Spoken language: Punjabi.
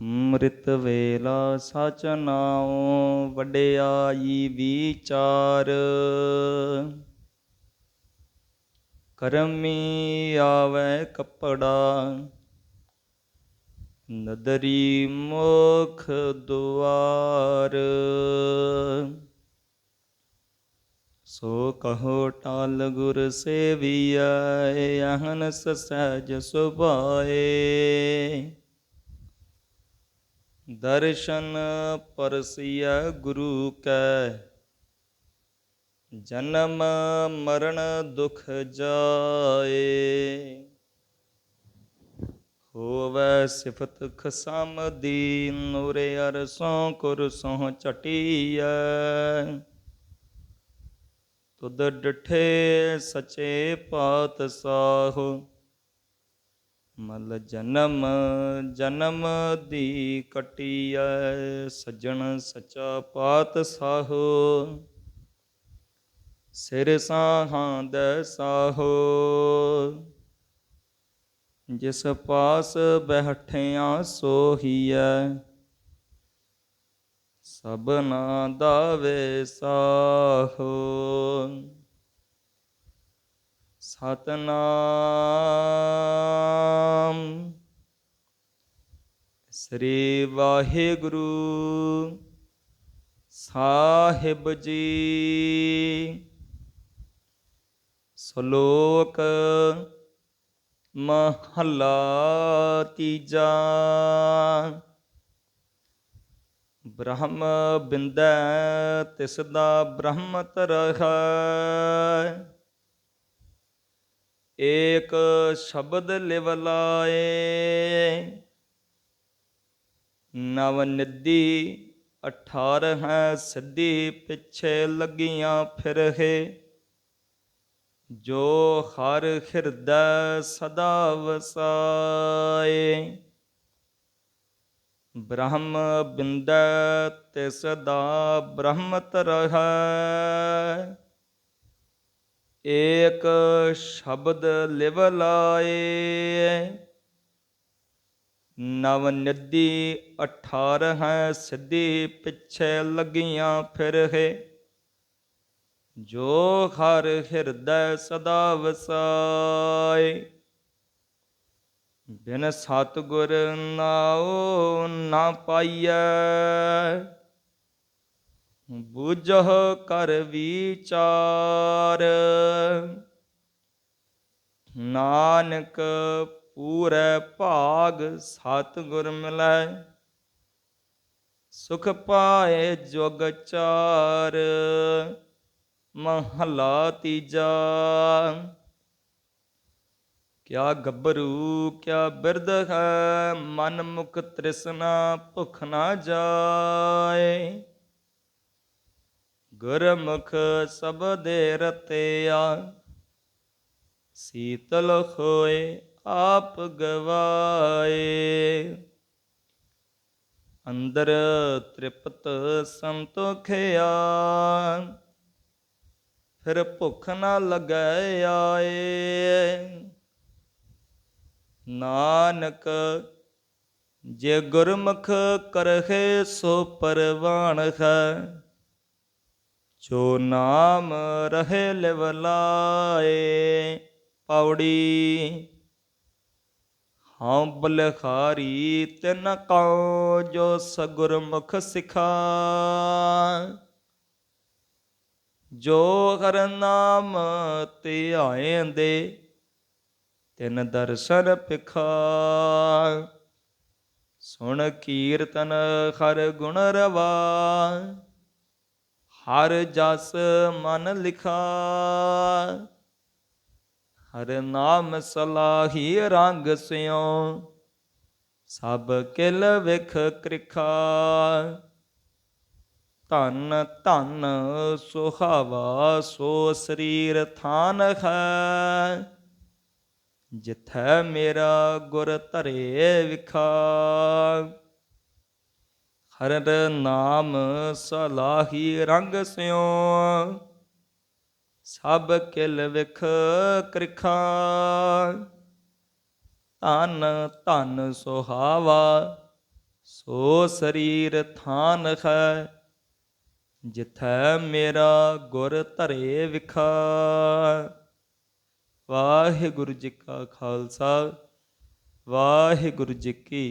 ਅੰਮ੍ਰਿਤ ਵੇਲਾ ਸਚ ਨਾਉ, ਵਡਿਆਈ ਵਿਚਾਰ। ਕਰਮੀ ਆਵੇ ਕਪੜਾ, ਨਦਰੀ ਮੁਖ ਦੁਆਰ। ਸੋ ਕਹੋ ਟਾਲ ਗੁਰ ਸੇਵੀਐ ਅਹਨਸ ਸਹਿਜ ਸੁਭਾਏ। ਦਰਸ਼ਨ ਪਰਸਿਐ ਗੁਰੂ ਕੈ। ਜਨਮ ਮਰਨ ਦੁਖ ਜਾਏ। ਹੋਵੈ ਸਿਫਤ ਖਸਮ ਦੀ ਨੂਰੇ ਅਰਸੋਂ ਕੁਰਸੋਂ ਚਟੀਐ ਤੁਧ ਡਠੇ ਸਚੇ ਪਾਤਸ਼ਾਹ ਮਲ ਜਨਮ ਜਨਮ ਦੀ ਕਟੀਐ, ਸੱਜਣ ਸਚਾ ਪਾਤਸ਼ਾਹ ਸਿਰ ਸਾਹਾਂ ਦੈ ਸਾਹੋ। ਜਿਸ ਪਾਸ ਬਹਿਠਿਆ ਸੋਹੀਐ, ਸਭਨਾ ਦਾ ਵੇ ਸਾਹੋ। ਸਤਨਾਮ। ਸ੍ਰੀ ਵਾਹਿਗੁਰੂ ਸਾਹਿਬ ਜੀ। ਸ਼ਲੋਕ ਮਹੱਲਾ ਤੀਜਾ। ਬ੍ਰਹਮ ਬਿੰਦੈ ਤਿਸ ਦਾ ਬ੍ਰਹਮ ਤਰਹਿ ਏਕ ਸ਼ਬਦ ਲਿਵ ਲਾਏ ਨਵ ਨਿਧੀ 18 ਹੈ ਸਿੱਧੀ ਪਿੱਛੇ ਲੱਗੀਆਂ ਫਿਰਹੇ ਜੋ ਹਰ ਹਿਰਦੈ ਸਦਾ ਵਸਾਏ, ਬ੍ਰਹਮ ਬਿੰਦੈ ਤਿਸ ਦਾ ਬ੍ਰਹਮ ਤਰਹਿ ਏਕ ਸ਼ਬਦ ਲਿਵ ਲਾਏ। ਨਵ ਨਿਧੀ 18 ਹੈ ਸਿੱਧੀ ਪਿੱਛੇ ਲੱਗੀਆਂ ਫਿਰਹੇ ਜੋ ਹਰ ਹਿਰਦੈ ਸਦਾ ਵਸਾਏ। ਬਿਨ ਸਤਿਗੁਰ ਨਾਉ ਨਾ ਪਾਈਐ। ਬੁਝਹ ਕਰ ਵਿਚਾਰ। ਨਾਨਕ ਪੂਰੇ ਭਾਗ ਸਤਿਗੁਰ ਮਿਲੈ, ਸੁਖ ਪਾਏ ਜੁਗ ਚਾਰ, ਮਹਲਾ ਤੀਜਾ। ਕਿਆ ਗੱਭਰੂ, ਕਿਆ ਬਿਰਧ ਹੈ, ਮਨ ਮੁਖ ਤ੍ਰਿਸ਼ਨਾ ਭੁਖ ਨਾ ਜਾਏ। ਗੁਰਮੁਖ ਸਬਦੇ ਰਤਿਆ, ਸੀਤਲ ਹੋਏ ਆਪ ਗਵਾਏ। ਅੰਦਰ ਤ੍ਰਿਪਤ ਸੰਤੋਖਿਆ ਫਿਰ ਭੁੱਖ ਨਾ ਲੱਗੈ ਆਏ। ਨਾਨਕ, ਜੇ ਗੁਰਮੁਖ ਕਰਹਿ ਸੋ ਪਰਵਾਣ ਹੈ ਜੋ ਨਾਮ ਰਹੇ ਲਿਵ ਲਾਏ, ਪੌੜੀ। ਹਾਂ ਬਲਖਾਰੀ ਤਿਨ ਕਉ ਜੋ ਸਗੁਰਮੁਖ ਸਿਖਾ। ਜੋ ਹਰ ਨਾਮ ਤੇ ਧਿਆਏਂਦੇ ਤਿਨ ਦਰਸ਼ਨ ਪਿਖਾ। ਸੁਣ ਕੀਰਤਨ ਹਰ ਗੁਣ ਰਵਾ। ਹਰ ਜਸ ਮਨ ਲਿਖਾ, ਹਰ ਨਾਮ ਸਲਾਹੀ ਰੰਗ ਸਿਓ ਸਭ ਕਿਲ ਵਿਖ ਕ੍ਰਿਖਾ। ਧਨ ਧਨ ਸੁਹਾਵਾ, ਸੋ ਸਰੀਰ ਥਾਨ ਹੈ। ਜਿਥੈ ਮੇਰਾ ਗੁਰ ਧਰੇ ਵਿਖਾ ਹਰ ਨਾਮ ਸਲਾਹੀ ਰੰਗ ਸਿਓ ਸਭ ਕਿਲ ਵਿਖ ਕ੍ਰਿਖਾ। ਧਨ ਧਨ ਸੁਹਾਵਾ, ਸੋ ਸਰੀਰ ਥਾਨ ਹੈ ਜਿਥੈ ਮੇਰਾ ਗੁਰ ਧਰੇ ਵਿਖਾ। ਵਾਹਿਗੁਰੂ ਜੀ ਕਾ ਖਾਲਸਾ, ਵਾਹਿਗੁਰੂ ਜੀ ਕੀ